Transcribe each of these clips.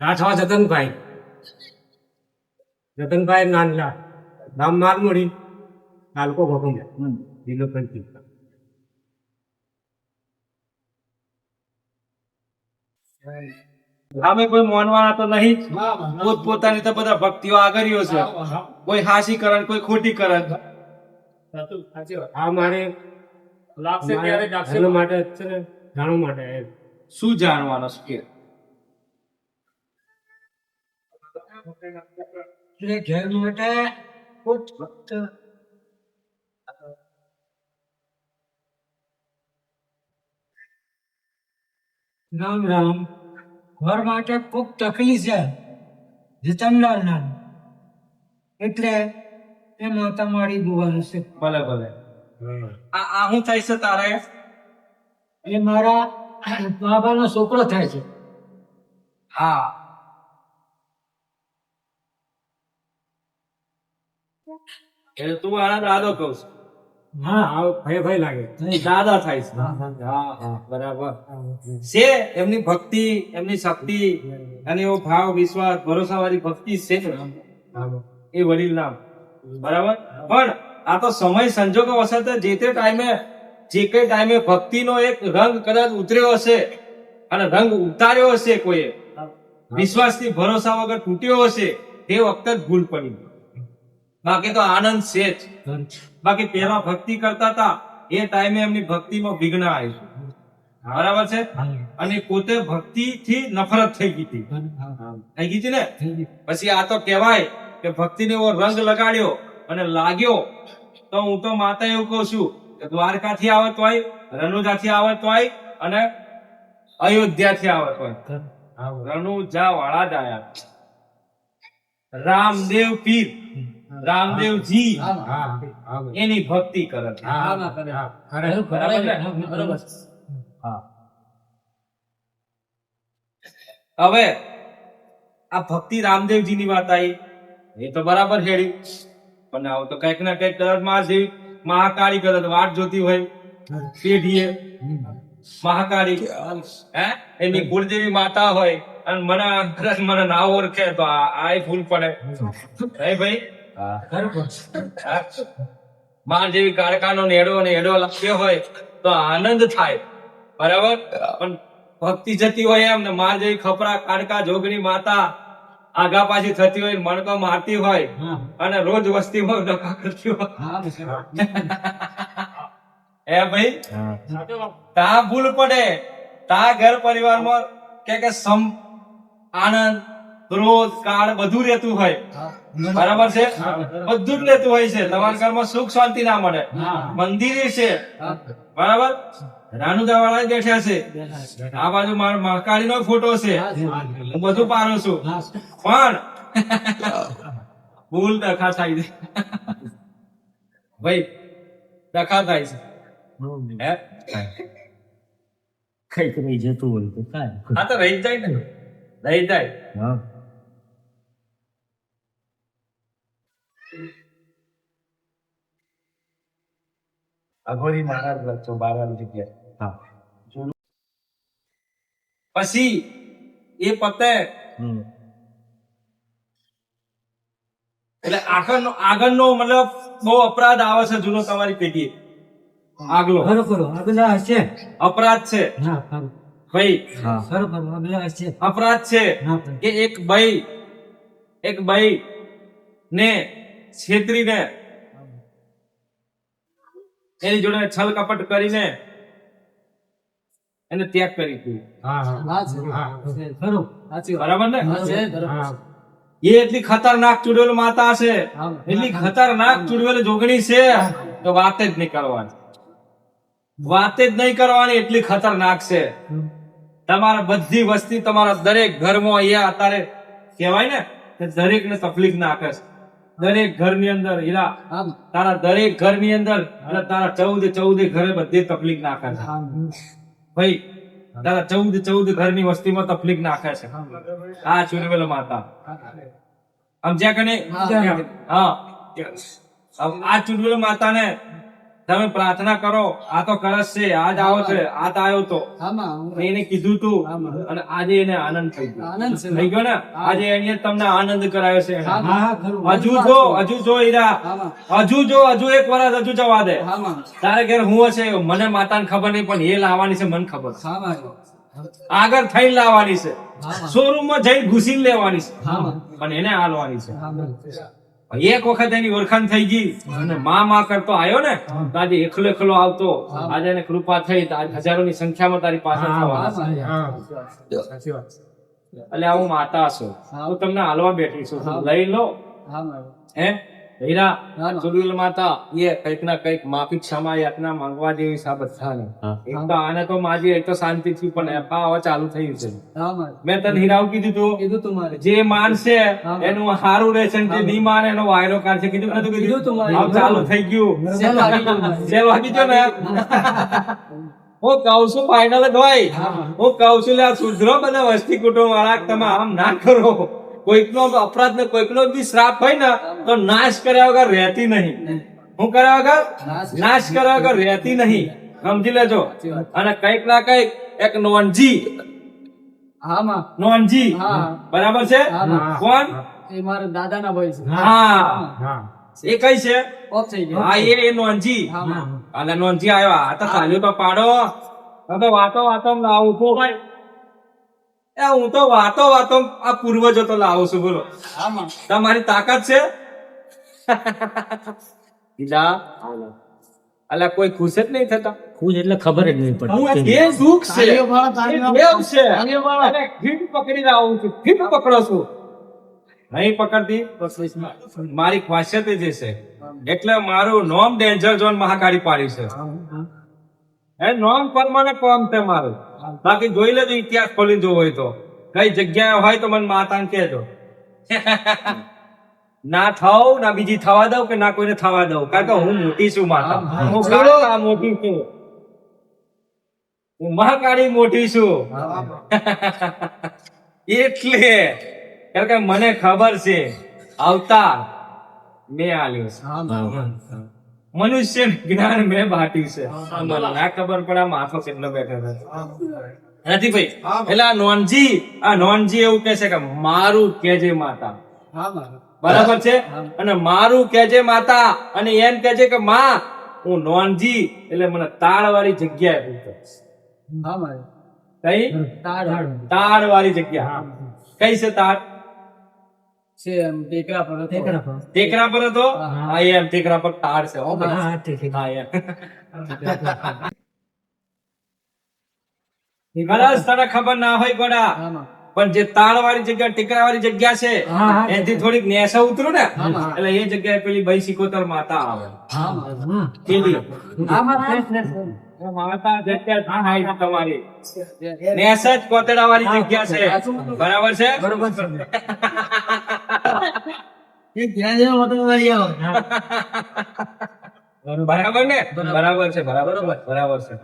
રાઠવા જતનભાઈ. જતનભાઈ નાનલા ગામ મારમોડી તાલુકો ભગમ જિલ્લો પંચી અમે કોઈ માનવાના તો નહીં પોત પોતાની તો બધા ભક્તિઓ આગળ છે. કોઈ હાસી કરણ કોઈ ખોટી કરણ આ મારે લાગશે ત્યારે માટે છે ને જાણવા માટે એમ. શું જાણવાનું છે? કે એટલે ઘેર માટે ખૂબ રામ રામ. ઘર માટે ખૂબ તકલીફ છે જીતનલાલ નામ. એટલે એ માતા મારી બોવાનું હશે. ભલે ભલે. આ આ શું થાય છે તારે. એ મારા બાબાનો છોકરો થાય છે. હા. એટલે તું આના દાદો કહું છું. હા આ ભય ભય લાગે. દાદા થાય છે. હા હા બરાબર. છે એમની ભક્તિ એમની શક્તિ અને એવો ભાવ વિશ્વાસ ભરોસા વાળી ભક્તિ છે. એ વડીલ નામ બરાબર પણ આ તો સમય સંજોગો વસત જે તે ટાઈમે જે કઈ ટાઈમે ભક્તિનો એક રંગ કદાચ ઉતર્યો હશે અને રંગ ઉતાર્યો હશે કોઈએ વિશ્વાસથી ભરોસા વગર તૂટ્યો હશે તે વખતે જ ભૂલ પડી બાકી તો આનંદ છે જ. બાકી પેલા ભક્તિ કરતા હતા એ ટાઈમે એમની ભક્તિમાં વિઘ્ન આવ્યું બરાબર છે? અને પોતે ભક્તિ થી નફરત થઈ ગઈ હતી. થઈ ગઈ હતી ને? પછી આ તો કહેવાય કે ભક્તિને એવો રંગ લગાડ્યો અને લાગ્યો. તો હું તો માતા એવું કહું છું કે દ્વારકાથી આવત હોય રણુજાથી આવત હોય અને અયોધ્યાથી આવત હોય રણુજા વાળા જ આયા રામદેવ પીર. રામદેવજી. એની ભક્તિ કરે હવે આ ભક્તિ રામદેવજી ની વાત આવી. એ તો બરાબર હેડી પણ આવું તો કંઈક ના કંઈકમાં મહાદેવ મહાકાળી કદાચ વાટ જોતી હોય પેઢીએ. મહાકાળી હે? એની કુળદેવી માતા હોય અને મને કદાચ મને ના ઓળખે તો આ ફૂલ ભૂલ પડે. હે ભાઈ? માં જેવી કારકાનો નેડો અને એડો લાગ્યો હોય તો આનંદ થાય. બરાબર? પણ ભક્તિ જતી હોય એમ ને માં જેવી ખપરા કારકા જોગણી માતા આગા પાછી થતી હોય મણકો મારતી હોય અને રોજ વસ્તીમાં ડખા કરતી હોય. એ ભાઈ? તા ભૂલ પડે. તા ઘર પરિવારમાં કે કે સમ આનંદ ક્રોધ કાળ બધું રહેતું હોય. બરાબર છે? બધું જ રહેતું હોય છે. તમારા ઘરમાં સુખ શાંતિ ના મળે. મંદિરે છે. બરાબર? રાનુદા વાળા બેઠા છે. આ બાજુ મારો મહાકાળી નો ફોટો છે. હું બધું પારો છું. પણ ભૂલ દખા થાય છે. ભાઈ દખા થાય છે. હે? કંઈક રહી જતું હોય તો કાંઈ. હા તો રહી જાય ને. રહી જાય. હા. અઘોરી મહારાજ લખજો બારાની જગ્યાએ. પછી એ પતે એટલે આગળનો આગળનો મતલબ બહુ અપરાધ આવે છે જૂનો તમારી પેઢી આગલો. ખરો આગલા હશે. અપરાધ છે. ભાઈ. હશે. અપરાધ છે કે એક ભાઈ એક ભાઈ ને છેતરીને એની જોડે છલ કપટ કરીને એને ત્યાગ કરી દીધું. હા હા. હા ખરું. બરાબર ને? એ એટલી ખતરનાક ચુડવેલ માતા છે એટલી ખતરનાક ચુડવેલ જોગણી છે તો વાત જ નહીં કરવાની. વાત જ નહીં કરવાની એટલી ખતરનાક છે. તમારા બધી વસ્તી તમારા દરેક ઘરમાં અહીંયા અત્યારે કહેવાય ને કે દરેક ને તકલીફ નાખે છે. દરેક ઘરની અંદર હીરા તારા દરેક ઘરની અંદર એટલે તારા ચૌદ ચૌદ ઘરે બધી તકલીફ નાખે છે. ભાઈ તારા ચૌદ ચૌદ ઘરની વસ્તીમાં તકલીફ નાખે છે. આ ચુડવેલ માતા. સમજ્યા કે નહીં? હા આ આ માતા માતાને તમે પ્રાર્થના કરો આ તો કળશ છે આજ આવો છે આ તો આવ્યો તો. એને કીધું તું અને આજે એને આનંદ થઈ ગયો. આનંદ થઈ ગયો ને? આજે એને તમને આનંદ કરાયો છે. હજુ જો હજુ જો ઈરા હજુ જો હજુ એક વર્ષ હજુ જવા દે. તારે ઘેર હું હશે? મને માતાને ખબર નહીં પણ એ લાવવાની છે મને ખબર. આગળ થઈને લાવવાની છે. શોરૂમમાં જઈને ઘૂસીને લેવાની છે. પણ એને હાલવાની છે. એક વખત એની ઓળખાણ થઈ ગઈ. અને મા માં કરતો આવ્યો ને આજે એકલો એકલો આવતો. આજે એને કૃપા થઈ હજારો ની સંખ્યામાં તારી પાસે એટલે હું માતા છું. હું. તમને હાલવા બેઠી છું. લઈ લો. હે? હીરા હા. માતા એ કંઈક ના કંઈક માફી ક્ષમા યાતના માંગવા જેવી સા બધાને. એક તો આને તો માજી એક તો શાંતિ થી પણ એપા હવે ચાલુ થયું છે. મેં તને હીરાવ કીધું તું. કીધું તમારે જે માનશે એનું સારું રહેશે જે નહીં માને એનો વાયરો કાઢશે કીધું નતું કીધું? તમારે હવે ચાલુ થઈ ગયું. જે વાગી ગયું ને? હું. કહું છું ફાઇનલ જ હોય. હું કહું છું લે સુધરો બધા વસ્તી કુટુંબ વાળા તમે આમ ના કરો. કોઈકનો અપરાધ ને કોઈકનો બી શ્રાપ હોય ને તો નાશ કર્યા વગર રહેતી નહીં. હું કર્યા વગર? નાશ કર્યા વગર રહેતી નહીં. સમજી લેજો. અને કંઈક ના કંઈક એક નોનજી. નોનજી. હા. બરાબર છે? કોણ? એ મારા દાદાના ભાઈ છે. હા. હા. એ કઈ છે? ઓફ થઈ ગયા. હા એ એ નોનજી. અને નોનજી આવ્યો. આ તો ખાલી તો પાડો. તો વાતો વાતો આવું ઊભો ભાઈ. એ હું તો વાતો વાતો આ પૂર્વજો તો લાવું છું બોલો. તમારી તાકાત છે? અલા કોઈ ખુશ જ નહીં થતા? ખુશ એટલે ખબર જ નહીં પડતી એ દુઃખ છે. છે. અને ફીટ પકડી લાવું છું. ફીટ પકડો છું. નહીં પકડતી? મારી ખાસિયત જ છે. એટલે મારું નોમ ડેન્જર ઝોન મહાકાળી પાડી છે. એ નોમ પરમાને કોમ છે મારું. બાકી જોઈ લેજો ઇતિહાસ ખોલીને જોવો હોય તો. કઈ જગ્યાએ હોય તો મને માતાને કહેજો. ના થાવ ના બીજી થવા દઉં કે ના કોઈને થવા દઉં? કારણ કે હું મોટી છું માતા. હું કાળો આ મોટી છું. હું મહાકાળી મોટી છું. એટલે કારણ કે મને ખબર છે આવતા મેં આલ્યો છે. મનુષ્ય જ્ઞાન મેં બાટી છે. મને ના ખબર પડે માથો કેટલો બેઠો છે. નથી ભાઈ એટલે આ નોનજી આ નોનજી એવું કે છે કે મારું કેજે માતા. બરાબર છે? અને મારું કેજે માતા અને એમ કે છે કે માં હું નોનજી એટલે મને તાળ વાળી જગ્યાએ પૂછો. કઈ? તાળ વાળી. જગ્યા કઈ છે તાળ? ટેકરા પર હતો. ટેકરા પર. હતો? હા. એમ ટેકરા પર તાળ છે હો હા ઠીક હા એમ. કદાચ તને ખબર ના હોય ગોડા પણ જે તાળ વાળી જગ્યા ટેકરા વાળી જગ્યા છે. એથી થોડીક નેસા ઉતરો ને એટલે એ જગ્યાએ પેલી ભાઈ સિકોતર માતા આવે. કેવી માતા જગ્યા તમારી. નેસા જ કોતડા વાળી જગ્યા છે. બરાબર છે? બરોબર છે એ જ્યાં જ્યાં હોટલ વાળી આવો. બરાબર ને? બરાબર. છે બરાબર બરાબર. છે.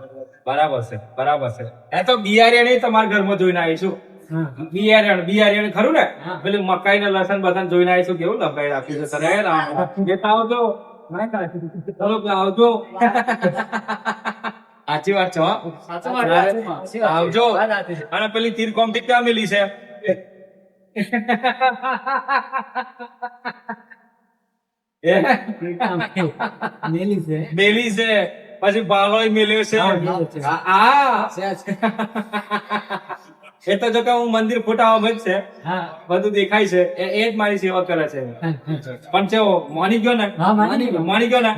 બરાબર છે બરાબર છે. એ તો બિયારણ તમારા ઘરમાં જોઈને આવીશું બિયારણ બિયારણ ખરું ને? પેલું મકાઈ ને લસણ બસન જોઈને આવીશું કેવું લંબાઈ રાખ્યું છે સર આવજો. આવજો. સાચી વાત છે. આવજો. અને પેલી તીર કોમથી ક્યાં મિલી છે. મેલી છે. મેલી છે. પછી બાલોય મેલ્યો છે. આ-. એ તો જો કે હું મંદિર ફૂટાવા જ છે. બધું દેખાય છે. એ એ જ મારી સેવા કરે છે. પણ છે માની ગયો ને? હા, માની ગયો. ને?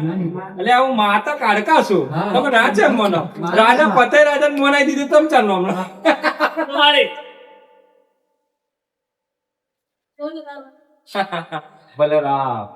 એટલે હું માતા કાઢકા છું. તમે ના મનો. રાજા પતે રાજા મનાઈ દીધું તમ ચાલો હમણાં ભલે રામ